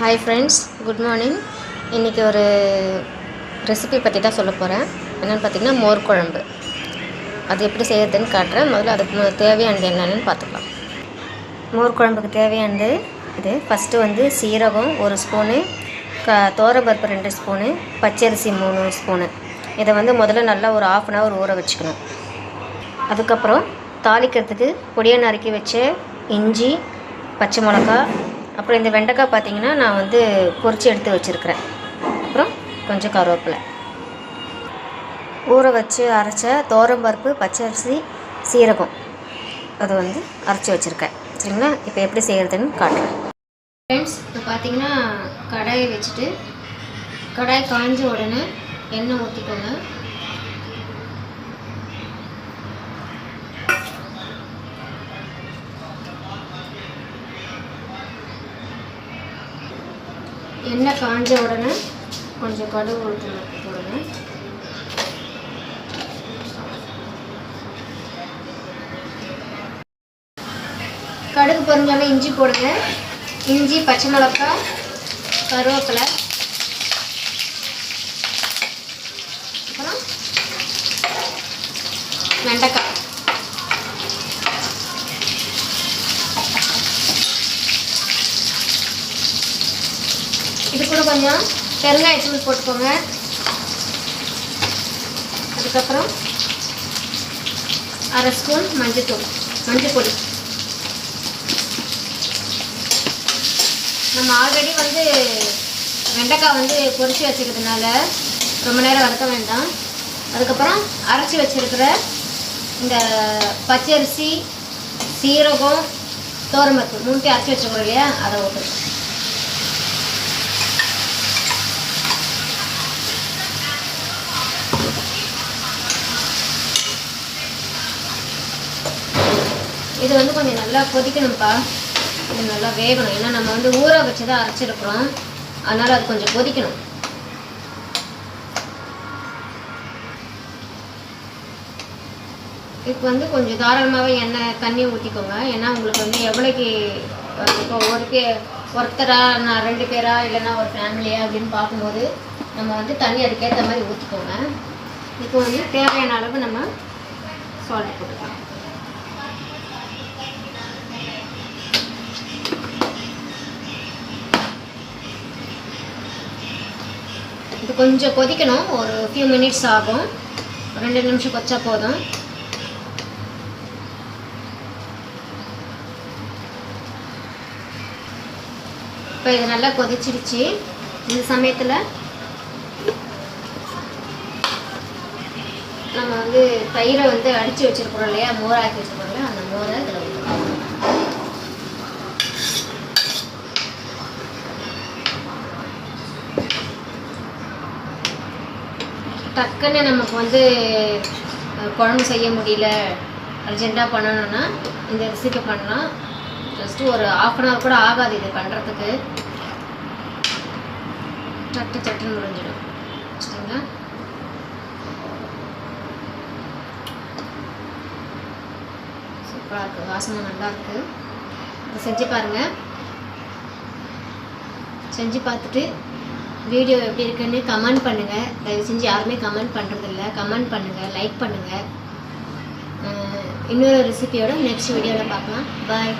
Hi friends good morning இன்றைக்கி ஒரு recipe பற்றி தான் சொல்ல போகிறேன் என்னென்னு பார்த்தீங்கன்னா மோர் குழம்பு. அது எப்படி செய்யறதுன்னு காட்டுறேன். முதல்ல அதுக்கு தேவையானது என்னென்னு பார்த்துக்கலாம். மோர் குழம்புக்கு தேவையானது இது. ஃபஸ்ட்டு வந்து சீரகம் ஒரு ஸ்பூனு க தோரப்பருப்பு ரெண்டு ஸ்பூனு பச்சரிசி மூணு ஸ்பூனு இதை வந்து முதல்ல நல்லா ஒரு ஆஃப் அன் ஹவர் ஊற வச்சுக்கணும். அதுக்கப்புறம் தாளிக்கிறதுக்கு பொடியை நறுக்கி வச்ச இஞ்சி பச்சை மிளகா அப்புறம் இந்த வெண்டைக்காய் பார்த்தீங்கன்னா நான் வந்து பொறிச்சு எடுத்து வச்சுருக்கிறேன். அப்புறம் கொஞ்சம் கருவேப்பிலை. ஊற வச்சு அரைச்ச தோரம்பருப்பு பச்சரிசி சீரகம். அது வந்து அரைச்சி வச்சுருக்கேன். சரிங்களா? இப்போ எப்படி செய்கிறதுன்னு காட்டுறேன். ஃப்ரெண்ட்ஸ் இப்போ பார்த்தீங்கன்னா கடாயை வச்சுட்டு கடாய் காஞ்ச உடனே எண்ணெய் ஊற்றிக்கோங்க எண்ணெய் காஞ்ச உடனே கொஞ்சம் கடுகு ஊற்றணும் போடுங்க. கடுகு பொரிஞ்சாலே இஞ்சி போடுங்க. இஞ்சி பச்சை மிளகாய் கருவேப்பிலை. அப்புறம் வெண்டைக்காய். இது கூட கொஞ்சம் பெருங்காயத்தூள் போட்டுக்கோங்க. அதுக்கப்புறம் அரை ஸ்பூன் மஞ்சத்தூள் மஞ்சள் பொடி. நம்ம ஆல்ரெடி வந்து வெண்டைக்காய் வந்து பொரிச்சு வச்சுக்கிறதுனால ரொம்ப நேரம் வறுக்க வேண்டாம். அதுக்கப்புறம் அரைச்சி வச்சிருக்கிற இந்த பச்சரிசி சீரகம் தோரம்பருப்பு மூணுத்தையும் அரைச்சி வச்சுருக்கோம் இல்லையா? அதை ஊற்று இது வந்து கொஞ்சம் நல்லா கொதிக்கணும்ப்பா. இது நல்லா வேகணும். ஏன்னா நம்ம வந்து ஊற வச்சு தான் அரைச்சிருக்கிறோம். அதனால் அது கொஞ்சம் கொதிக்கணும். இப்போ வந்து கொஞ்சம் தாராளமாகவே எண்ணெய் தண்ணி ஊற்றிக்கோங்க ஏன்னா உங்களுக்கு வந்து எவ்வளோக்கு இப்போ ஒரு பே ஒருத்தரா நான் ரெண்டு பேரா இல்லைன்னா ஒரு ஃபேமிலியா அப்படின்னு பார்க்கும்போது நம்ம வந்து தண்ணி அதுக்கேற்ற மாதிரி ஊற்றிக்கோங்க இப்போ வந்து தேவையான அளவு நம்ம சால்ட் போட்டுக்கலாம். கொஞ்சம் கொதிக்கணும். ஒரு ஃபியூ மினிட்ஸ் ஆகும். ரெண்டு நிமிஷம் கொச்சா போதும். இப்போ இது நல்லா கொதிச்சிடுச்சு. இந்த சமயத்தில் நம்ம வந்து தயிரை வந்து அடித்து வச்சுருக்கிறோம் இல்லையா? மோராக்கி வச்சுருக்கோம் இல்லையா? அந்த மோரை இதில் டக்குன்னு நமக்கு வந்து குழம்பு செய்ய முடியல. அர்ஜெண்ட்டாக பண்ணணும்னா இந்த ரெசிபி பண்ணலாம். ஜஸ்ட்டு ஒரு ஆஃப் அன் ஹவர் கூட ஆகாது இது பண்ணுறதுக்கு சட்டு சட்டுன்னு முடிஞ்சிடும் சரிங்களா சூப்பராக இருக்குது வாசனை நல்லா இருக்குது செஞ்சு பாருங்கள் செஞ்சு பார்த்துட்டு வீடியோ எப்படி இருக்குன்னு கமெண்ட் பண்ணுங்கள் தயவு செஞ்சு யாருமே கமெண்ட் பண்ணுறதில்ல கமெண்ட் பண்ணுங்கள் லைக் பண்ணுங்கள் இன்னொரு ரெசிபியோட நெக்ஸ்ட் வீடியோவில் பார்க்கலாம். பாய்